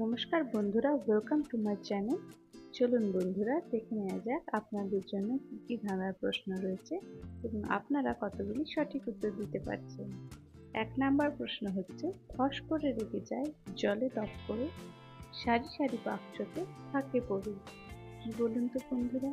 নমস্কার বন্ধুরা welcome to my channel চলুন বন্ধুরা, দেখে নেওয়া যাক আপনাদের জন্য কী কী ধাঁধার প্রশ্ন রয়েছে এবং আপনারা কতগুলি সঠিক উত্তর দিতে পারছেন। এক নাম্বার প্রশ্ন হচ্ছে ফস করে রেখে যায় জলে টপ করে সারি সারি বাক্সতে থাকে পড়ে বলুন তো বন্ধুরা।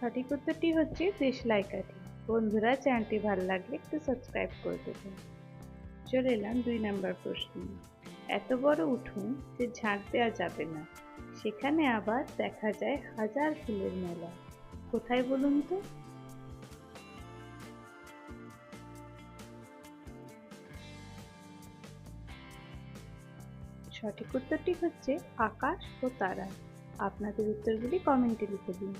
সঠিক উত্তরটি হচ্ছে দেশলাই কাঠি বন্ধুরা, চ্যানেলটি ভালো লাগলে একটু সাবস্ক্রাইব করে দেবেন। চলে এলাম দুই নম্বর প্রশ্ন। এত বড় উঠুন যে ঝাঁক দেওয়া যাবে না। সেখানে আবার দেখা যায় হাজার ফুলের মেলা। কোথায় বলুন তো? সঠিক উত্তরটি হচ্ছে আকাশ ও তারা। আপনাদের উত্তরগুলি কমেন্টে লিখে দিন।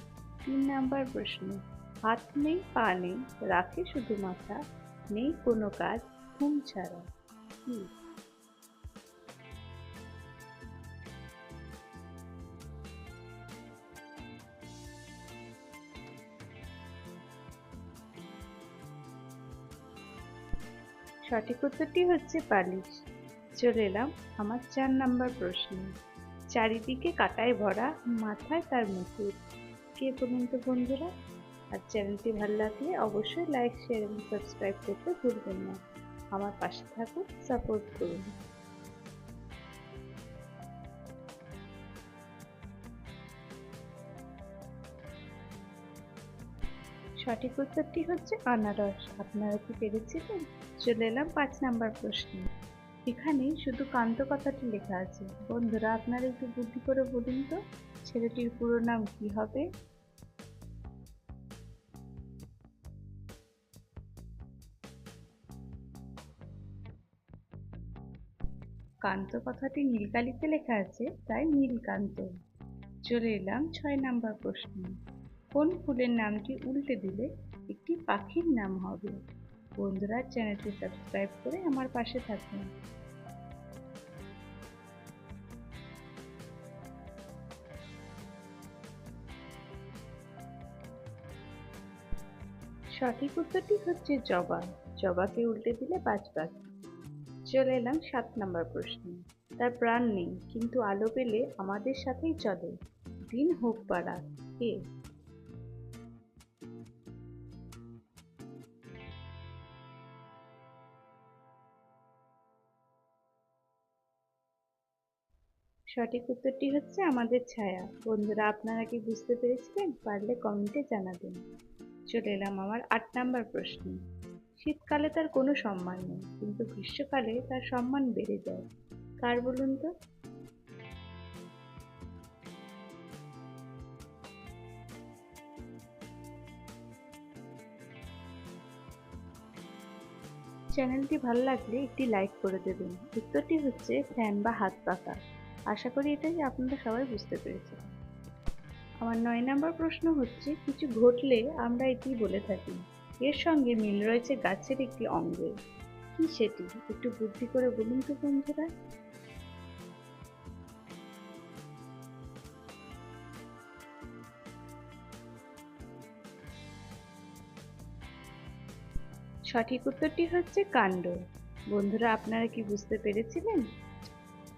তিন নাম্বার প্রশ্ন, হাত নেই, পা নেই, রাখে শুধু মাথা, নেই কোনো কাজ, ঘুম ছাড়া। কি? সঠিক উত্তরটি হচ্ছে বালিশ। চলে এলাম আমার চার নাম্বার প্রশ্ন। চারিদিকে কাটায় ভরা মাথায় তার মুকুট। কে বলুন তো বন্ধুরা, আর চ্যানেলটি ভালো লাগলে অবশ্যই লাইক শেয়ার এবং সাবস্ক্রাইব করতে ভুলবেন না। আমার পাশে থাকুন সাপোর্ট করুন। সঠিক উত্তরটি হচ্ছে আনারস। আপনারা কি পেরেছিলেন? চলে এলাম পাঁচ নাম্বার প্রশ্ন। এখানে শুধু কান্ত কথাটি লেখা আছে। বন্ধুরা, আপনারা একটু বুদ্ধি করে বলুন তো। ছেলেটির পুরো নাম কি হবে? কান্ত কথাটি নীলকালিতে লেখা আছে, তাই নীলকান্ত। চলে এলাম ছয় নাম্বার প্রশ্ন। কোন ফুলের নামটি উল্টে দিলে একটি পাখির নাম হবে? বন্ধুরা, চ্যানেলটি সাবস্ক্রাইব করে আমার পাশে থাকুন। সঠিক উত্তরটি হচ্ছে জবা। জবাকে উল্টে দিলে পাঁচ চলে এলাম সাত নম্বর প্রশ্ন। তার প্রাণ নেই, কিন্তু আলো পেলে আমাদের সাথেই চলে। দিন হোক রাত, কে? সঠিক উত্তরটি হচ্ছে আমাদের ছায়া। বন্ধুরা, আপনারা কি বুঝতে পেরেছিলেন? পারলে কমেন্টে জানাবেন। চলে এলাম আমার আট নাম্বার প্রশ্ন। শীতকালে তার কোনো সম্মান নেই, কিন্তু গ্রীষ্মকালে তার সম্মান বেড়ে যায়। কার বলুন তো? চ্যানেলটি ভালো লাগলে একটি লাইক করে দেবেন। উত্তরটি হচ্ছে ফ্যান বা হাত পাখা আশা করি এটাই আপনারা সবাই বুঝতে পেরেছেন। আমার নয় নাম্বার প্রশ্ন হচ্ছে, কিছু ঘটলে আমরা এটি বলে থাকি। এর সঙ্গে মিল রয়েছে গাছের একটি অঙ্গের। কি সেটি? একটু বুদ্ধি করে বলুন তো বন্ধুরা। সঠিক উত্তরটি হচ্ছে কাণ্ড। বন্ধুরা, আপনারা কি বুঝতে পেরেছিলেন?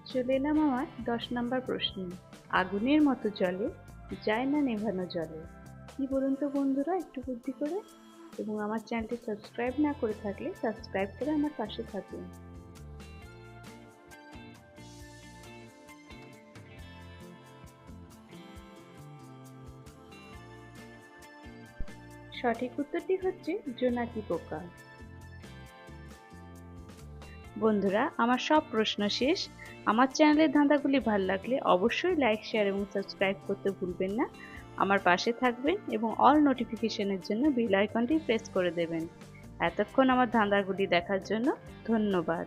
চলে এলাম আমার দশ নাম্বার প্রশ্ন। আগুনের মতো জলে যায় না নেভানো জলে। কি বলুন তো বন্ধুরা, একটু বুদ্ধি করে। এবং আমার চ্যানেলটি সাবস্ক্রাইব না করে থাকলে সাবস্ক্রাইব করে আমার পাশে থাকুন। সঠিক উত্তরটি হচ্ছে জোনাকি পোকা। বন্ধুরা, আমার সব প্রশ্ন শেষ। আমার চ্যানেলের ধাঁধাগুলি ভালো লাগলে অবশ্যই লাইক শেয়ার এবং সাবস্ক্রাইব করতে ভুলবেন না। আমার পাশে থাকবেন এবং অল নোটিফিকেশনের জন্য বেল আইকনটি প্রেস করে দেবেন। এতক্ষণ আমার ধাঁধাগুলি দেখার জন্য ধন্যবাদ।